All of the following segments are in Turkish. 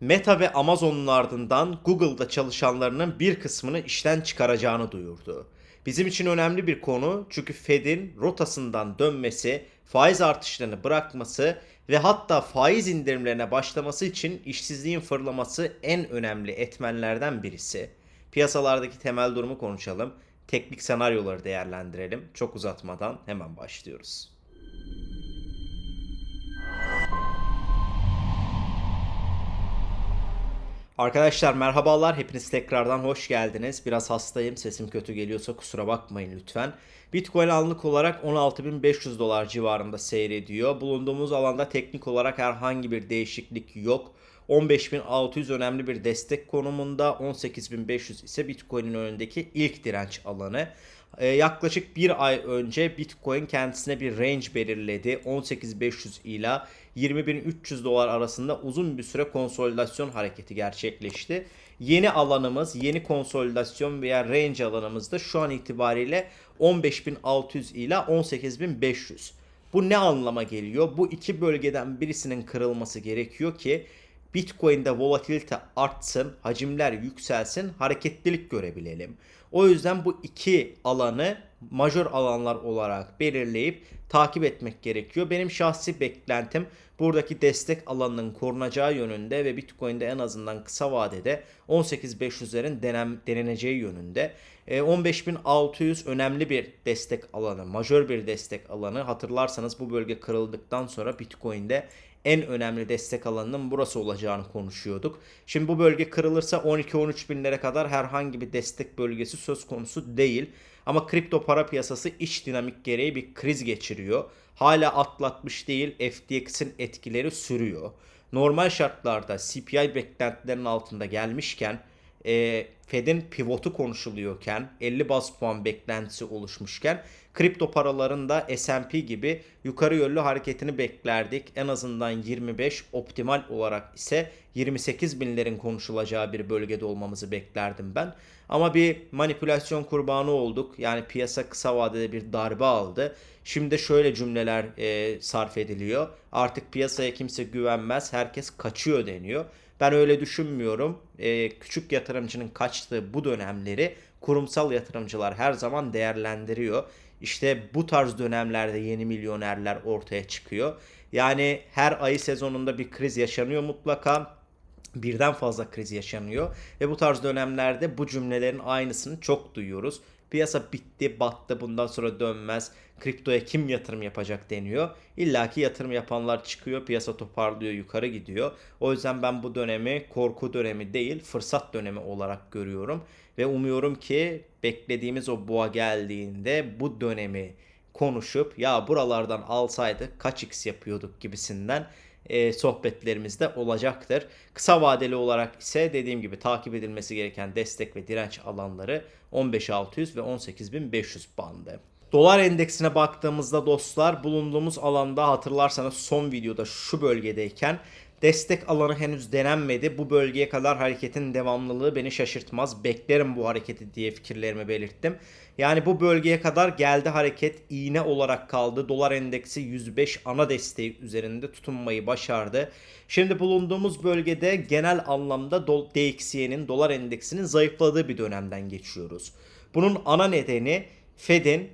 Meta ve Amazon'un ardından Google'da çalışanlarının bir kısmını işten çıkaracağını duyurdu. Bizim için önemli bir konu çünkü Fed'in rotasından dönmesi, faiz artışlarını bırakması ve hatta faiz indirimlerine başlaması için işsizliğin fırlaması en önemli etmenlerden birisi. Piyasalardaki temel durumu konuşalım, teknik senaryoları değerlendirelim. Çok uzatmadan hemen başlıyoruz. Arkadaşlar merhabalar. Hepiniz tekrardan hoş geldiniz. Biraz hastayım. Sesim kötü geliyorsa kusura bakmayın lütfen. Bitcoin anlık olarak 16.500 dolar civarında seyrediyor. Bulunduğumuz alanda teknik olarak herhangi bir değişiklik yok. 15.600 önemli bir destek konumunda. 18.500 ise Bitcoin'in önündeki ilk direnç alanı. Ee, yaklaşık bir ay önce Bitcoin kendisine bir range belirledi. 18.500 ila 20.300 dolar arasında uzun bir süre konsolidasyon hareketi gerçekleşti. Yeni alanımız, yeni konsolidasyon veya range alanımız da şu an itibariyle 15.600 ila 18.500. Bu ne anlama geliyor? Bu iki bölgeden birisinin kırılması gerekiyor ki Bitcoin'de volatilite artsın, hacimler yükselsin, hareketlilik görebilelim. O yüzden bu iki alanı majör alanlar olarak belirleyip takip etmek gerekiyor. Benim şahsi beklentim buradaki destek alanının korunacağı yönünde ve Bitcoin'de en azından kısa vadede 18.500'lerin denem, deneneceği yönünde. E, 15.600 önemli bir destek alanı, majör bir destek alanı. Hatırlarsanız bu bölge kırıldıktan sonra Bitcoin'de en önemli destek alanının burası olacağını konuşuyorduk. Şimdi bu bölge kırılırsa 12-13 binlere kadar herhangi bir destek bölgesi söz konusu değil. Ama kripto para piyasası iç dinamik gereği bir kriz geçiriyor. Hala atlatmış değil, FTX'in etkileri sürüyor. Normal şartlarda CPI beklentilerinin altında gelmişken e, Fed'in pivotu konuşuluyorken 50 bas puan beklentisi oluşmuşken kripto paraların da S&P gibi yukarı yönlü hareketini beklerdik. En azından 25 optimal olarak ise 28 binlerin konuşulacağı bir bölgede olmamızı beklerdim ben. Ama bir manipülasyon kurbanı olduk. Yani piyasa kısa vadede bir darbe aldı. Şimdi şöyle cümleler e, sarf ediliyor. Artık piyasaya kimse güvenmez, herkes kaçıyor deniyor. Ben öyle düşünmüyorum. Ee, küçük yatırımcının kaçtığı bu dönemleri kurumsal yatırımcılar her zaman değerlendiriyor. İşte bu tarz dönemlerde yeni milyonerler ortaya çıkıyor. Yani her ayı sezonunda bir kriz yaşanıyor mutlaka birden fazla kriz yaşanıyor ve bu tarz dönemlerde bu cümlelerin aynısını çok duyuyoruz. Piyasa bitti, battı, bundan sonra dönmez. Kriptoya kim yatırım yapacak deniyor. İlla ki yatırım yapanlar çıkıyor, piyasa toparlıyor, yukarı gidiyor. O yüzden ben bu dönemi korku dönemi değil, fırsat dönemi olarak görüyorum. Ve umuyorum ki beklediğimiz o boğa geldiğinde bu dönemi konuşup ya buralardan alsaydık kaç x yapıyorduk gibisinden e, sohbetlerimizde olacaktır. Kısa vadeli olarak ise dediğim gibi takip edilmesi gereken destek ve direnç alanları 15600 ve 18500 bandı. Dolar endeksine baktığımızda dostlar bulunduğumuz alanda hatırlarsanız son videoda şu bölgedeyken destek alanı henüz denenmedi. Bu bölgeye kadar hareketin devamlılığı beni şaşırtmaz. Beklerim bu hareketi diye fikirlerimi belirttim. Yani bu bölgeye kadar geldi hareket iğne olarak kaldı. Dolar endeksi 105 ana desteği üzerinde tutunmayı başardı. Şimdi bulunduğumuz bölgede genel anlamda DXY'nin dolar endeksinin zayıfladığı bir dönemden geçiyoruz. Bunun ana nedeni Fed'in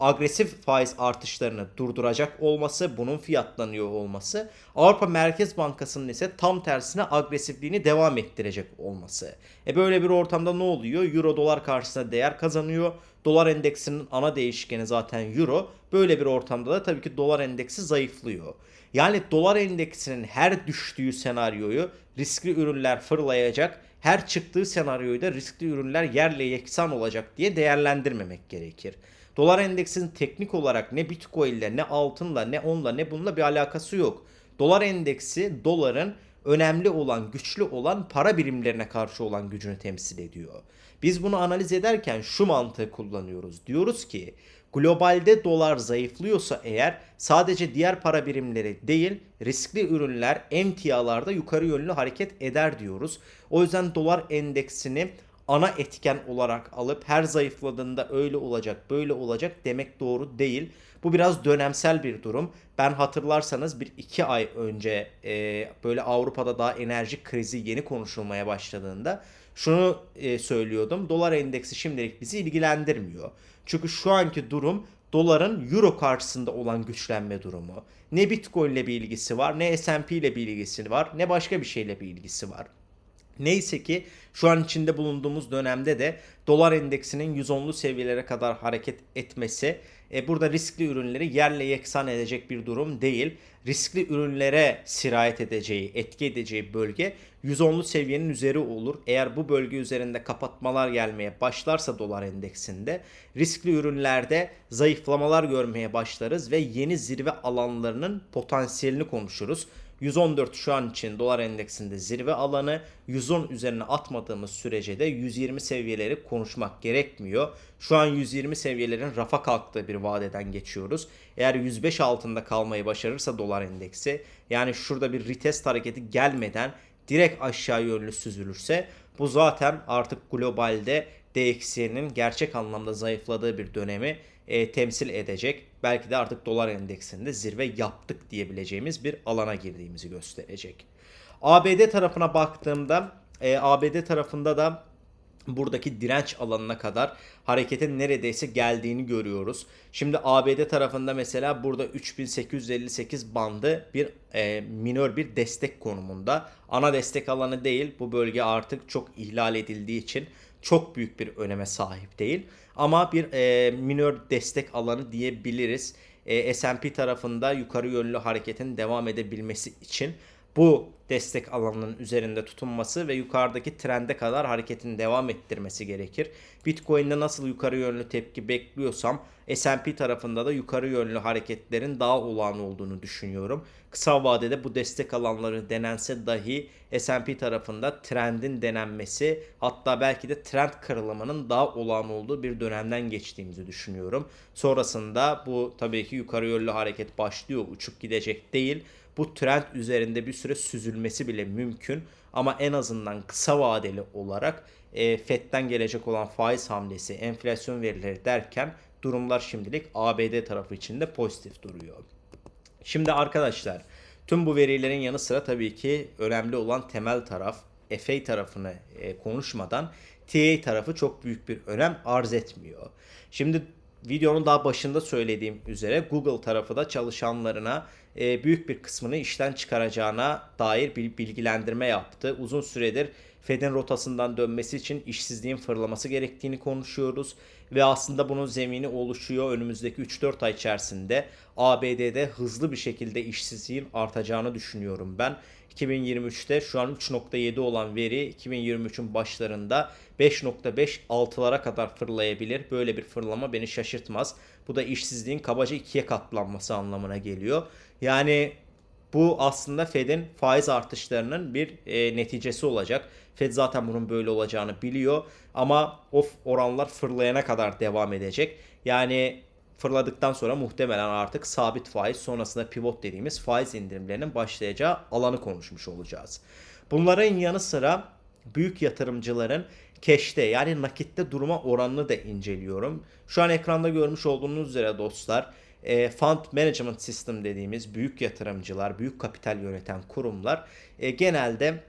agresif faiz artışlarını durduracak olması, bunun fiyatlanıyor olması, Avrupa Merkez Bankası'nın ise tam tersine agresifliğini devam ettirecek olması. E böyle bir ortamda ne oluyor? Euro dolar karşısında değer kazanıyor. Dolar endeksinin ana değişkeni zaten euro. Böyle bir ortamda da tabii ki dolar endeksi zayıflıyor. Yani dolar endeksinin her düştüğü senaryoyu riskli ürünler fırlayacak, her çıktığı senaryoyu da riskli ürünler yerle yeksan olacak diye değerlendirmemek gerekir. Dolar endeksinin teknik olarak ne Bitcoin ile ne altınla ne onunla ne bununla bir alakası yok. Dolar endeksi doların önemli olan, güçlü olan para birimlerine karşı olan gücünü temsil ediyor. Biz bunu analiz ederken şu mantığı kullanıyoruz. Diyoruz ki globalde dolar zayıflıyorsa eğer sadece diğer para birimleri değil riskli ürünler emtialarda yukarı yönlü hareket eder diyoruz. O yüzden dolar endeksini ana etken olarak alıp her zayıfladığında öyle olacak böyle olacak demek doğru değil. Bu biraz dönemsel bir durum. Ben hatırlarsanız bir iki ay önce e, böyle Avrupa'da daha enerji krizi yeni konuşulmaya başladığında şunu e, söylüyordum. Dolar endeksi şimdilik bizi ilgilendirmiyor. Çünkü şu anki durum doların euro karşısında olan güçlenme durumu. Ne Bitcoin ile bir ilgisi var, ne S&P ile bir ilgisi var, ne başka bir şeyle bir ilgisi var. Neyse ki şu an içinde bulunduğumuz dönemde de dolar endeksinin 110'lu seviyelere kadar hareket etmesi e, burada riskli ürünleri yerle yeksan edecek bir durum değil. Riskli ürünlere sirayet edeceği, etki edeceği bölge 110'lu seviyenin üzeri olur. Eğer bu bölge üzerinde kapatmalar gelmeye başlarsa dolar endeksinde riskli ürünlerde zayıflamalar görmeye başlarız ve yeni zirve alanlarının potansiyelini konuşuruz. 114 şu an için dolar endeksinde zirve alanı 110 üzerine atmadığımız sürece de 120 seviyeleri konuşmak gerekmiyor. Şu an 120 seviyelerin rafa kalktığı bir vadeden geçiyoruz. Eğer 105 altında kalmayı başarırsa dolar endeksi yani şurada bir retest hareketi gelmeden direkt aşağı yönlü süzülürse bu zaten artık globalde DXY'nin gerçek anlamda zayıfladığı bir dönemi e, temsil edecek. Belki de artık dolar endeksinde zirve yaptık diyebileceğimiz bir alana girdiğimizi gösterecek. ABD tarafına baktığımda e, ABD tarafında da buradaki direnç alanına kadar hareketin neredeyse geldiğini görüyoruz. Şimdi ABD tarafında mesela burada 3858 bandı bir e, minör bir destek konumunda. Ana destek alanı değil. Bu bölge artık çok ihlal edildiği için çok büyük bir öneme sahip değil. Ama bir e, minör destek alanı diyebiliriz. E, S&P tarafında yukarı yönlü hareketin devam edebilmesi için bu destek alanının üzerinde tutunması ve yukarıdaki trende kadar hareketin devam ettirmesi gerekir. Bitcoin'de nasıl yukarı yönlü tepki bekliyorsam S&P tarafında da yukarı yönlü hareketlerin daha olağan olduğunu düşünüyorum. Kısa vadede bu destek alanları denense dahi S&P tarafında trendin denenmesi hatta belki de trend kırılımının daha olağan olduğu bir dönemden geçtiğimizi düşünüyorum. Sonrasında bu tabii ki yukarı yönlü hareket başlıyor uçup gidecek değil bu trend üzerinde bir süre süzülmesi bile mümkün. Ama en azından kısa vadeli olarak e, FED'den gelecek olan faiz hamlesi, enflasyon verileri derken durumlar şimdilik ABD tarafı için de pozitif duruyor. Şimdi arkadaşlar tüm bu verilerin yanı sıra tabii ki önemli olan temel taraf FA tarafını e, konuşmadan TA tarafı çok büyük bir önem arz etmiyor. Şimdi videonun daha başında söylediğim üzere Google tarafı da çalışanlarına e, büyük bir kısmını işten çıkaracağına dair bir bilgilendirme yaptı. Uzun süredir Fed'in rotasından dönmesi için işsizliğin fırlaması gerektiğini konuşuyoruz ve aslında bunun zemini oluşuyor. Önümüzdeki 3-4 ay içerisinde ABD'de hızlı bir şekilde işsizliğin artacağını düşünüyorum ben. 2023'te şu an 3.7 olan veri 2023'ün başlarında 5.5 altılara kadar fırlayabilir. Böyle bir fırlama beni şaşırtmaz. Bu da işsizliğin kabaca ikiye katlanması anlamına geliyor. Yani bu aslında Fed'in faiz artışlarının bir e, neticesi olacak. Fed zaten bunun böyle olacağını biliyor ama o oranlar fırlayana kadar devam edecek. Yani fırladıktan sonra muhtemelen artık sabit faiz sonrasında pivot dediğimiz faiz indirimlerinin başlayacağı alanı konuşmuş olacağız. Bunların yanı sıra büyük yatırımcıların keşte yani nakitte duruma oranını da inceliyorum. Şu an ekranda görmüş olduğunuz üzere dostlar e, fund management system dediğimiz büyük yatırımcılar, büyük kapital yöneten kurumlar e, genelde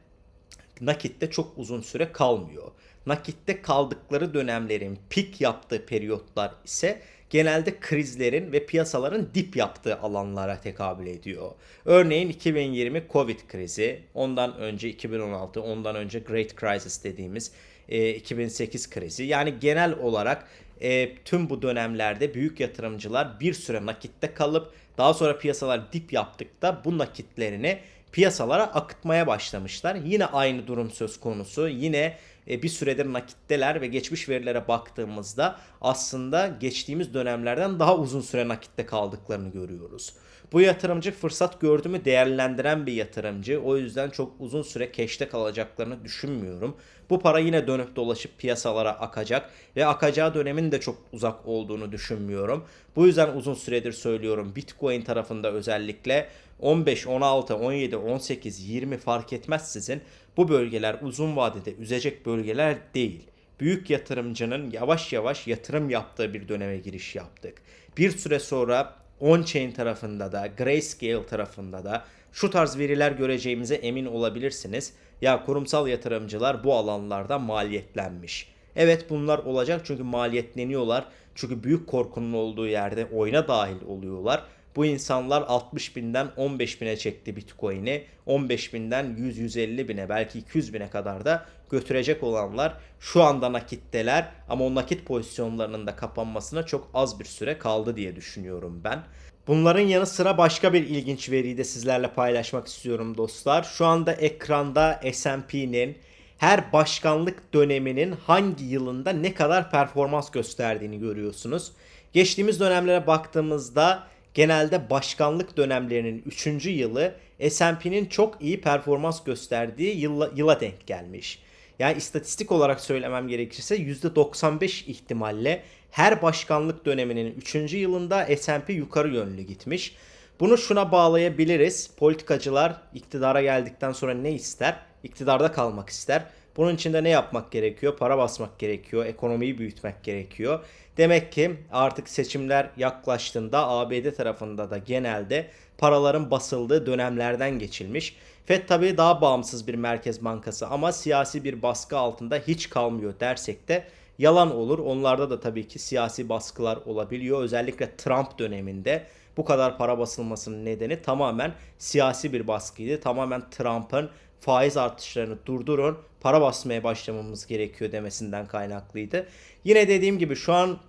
nakitte çok uzun süre kalmıyor. Nakitte kaldıkları dönemlerin pik yaptığı periyotlar ise genelde krizlerin ve piyasaların dip yaptığı alanlara tekabül ediyor. Örneğin 2020 Covid krizi, ondan önce 2016, ondan önce Great Crisis dediğimiz e, 2008 krizi. Yani genel olarak e, tüm bu dönemlerde büyük yatırımcılar bir süre nakitte kalıp daha sonra piyasalar dip yaptıkta bu nakitlerini piyasalara akıtmaya başlamışlar. Yine aynı durum söz konusu. Yine e, bir süredir nakitteler ve geçmiş verilere baktığımızda aslında geçtiğimiz dönemlerden daha uzun süre nakitte kaldıklarını görüyoruz. Bu yatırımcı fırsat gördü değerlendiren bir yatırımcı. O yüzden çok uzun süre keşte kalacaklarını düşünmüyorum. Bu para yine dönüp dolaşıp piyasalara akacak ve akacağı dönemin de çok uzak olduğunu düşünmüyorum. Bu yüzden uzun süredir söylüyorum Bitcoin tarafında özellikle 15, 16, 17, 18, 20 fark etmez sizin. Bu bölgeler uzun vadede üzecek bölgeler değil. Büyük yatırımcının yavaş yavaş yatırım yaptığı bir döneme giriş yaptık. bir süre sonra on-chain tarafında da, Grayscale tarafında da şu tarz veriler göreceğimize emin olabilirsiniz. Ya kurumsal yatırımcılar bu alanlarda maliyetlenmiş. Evet bunlar olacak çünkü maliyetleniyorlar. Çünkü büyük korkunun olduğu yerde oyuna dahil oluyorlar. Bu insanlar 60 binden 15 bine çekti Bitcoin'i. 15 binden 100-150 bine belki 200 bine kadar da götürecek olanlar şu anda nakitteler. Ama o nakit pozisyonlarının da kapanmasına çok az bir süre kaldı diye düşünüyorum ben. Bunların yanı sıra başka bir ilginç veriyi de sizlerle paylaşmak istiyorum dostlar. Şu anda ekranda S&P'nin her başkanlık döneminin hangi yılında ne kadar performans gösterdiğini görüyorsunuz. Geçtiğimiz dönemlere baktığımızda genelde başkanlık dönemlerinin 3. yılı S&P'nin çok iyi performans gösterdiği yıla, yıla denk gelmiş. Yani istatistik olarak söylemem gerekirse %95 ihtimalle her başkanlık döneminin 3. yılında S&P yukarı yönlü gitmiş. Bunu şuna bağlayabiliriz. Politikacılar iktidara geldikten sonra ne ister? İktidarda kalmak ister. Bunun için de ne yapmak gerekiyor? Para basmak gerekiyor. Ekonomiyi büyütmek gerekiyor. Demek ki artık seçimler yaklaştığında ABD tarafında da genelde paraların basıldığı dönemlerden geçilmiş. FED tabii daha bağımsız bir merkez bankası ama siyasi bir baskı altında hiç kalmıyor dersek de yalan olur. Onlarda da tabii ki siyasi baskılar olabiliyor. Özellikle Trump döneminde bu kadar para basılmasının nedeni tamamen siyasi bir baskıydı. Tamamen Trump'ın faiz artışlarını durdurun, para basmaya başlamamız gerekiyor demesinden kaynaklıydı. Yine dediğim gibi şu an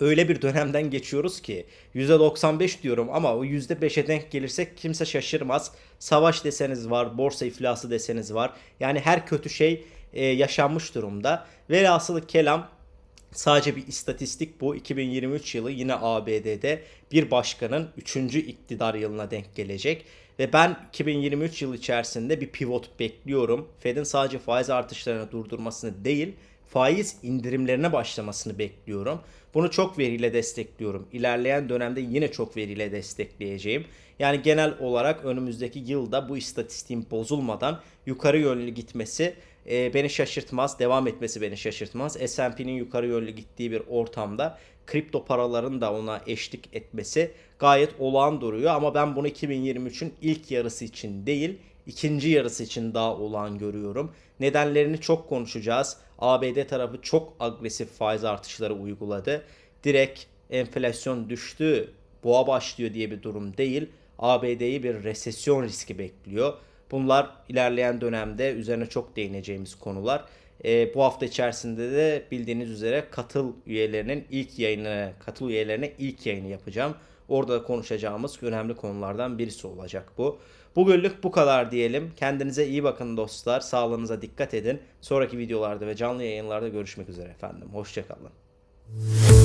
öyle bir dönemden geçiyoruz ki %95 diyorum ama o %5'e denk gelirsek kimse şaşırmaz. Savaş deseniz var, borsa iflası deseniz var. Yani her kötü şey e, yaşanmış durumda. Velhasılı kelam Sadece bir istatistik bu. 2023 yılı yine ABD'de bir başkanın 3. iktidar yılına denk gelecek. Ve ben 2023 yılı içerisinde bir pivot bekliyorum. Fed'in sadece faiz artışlarını durdurmasını değil, faiz indirimlerine başlamasını bekliyorum. Bunu çok veriyle destekliyorum. İlerleyen dönemde yine çok veriyle destekleyeceğim. Yani genel olarak önümüzdeki yılda bu istatistiğin bozulmadan yukarı yönlü gitmesi e, beni şaşırtmaz. Devam etmesi beni şaşırtmaz. S&P'nin yukarı yönlü gittiği bir ortamda kripto paraların da ona eşlik etmesi gayet olağan duruyor. Ama ben bunu 2023'ün ilk yarısı için değil, ikinci yarısı için daha olağan görüyorum. Nedenlerini çok konuşacağız. ABD tarafı çok agresif faiz artışları uyguladı. Direkt enflasyon düştü, boğa başlıyor diye bir durum değil. ABD'yi bir resesyon riski bekliyor. Bunlar ilerleyen dönemde üzerine çok değineceğimiz konular. E, bu hafta içerisinde de bildiğiniz üzere katıl üyelerinin ilk yayını, katıl üyelerine ilk yayını yapacağım. Orada da konuşacağımız önemli konulardan birisi olacak bu. Bugünlük bu kadar diyelim. Kendinize iyi bakın dostlar. Sağlığınıza dikkat edin. Sonraki videolarda ve canlı yayınlarda görüşmek üzere efendim. Hoşçakalın.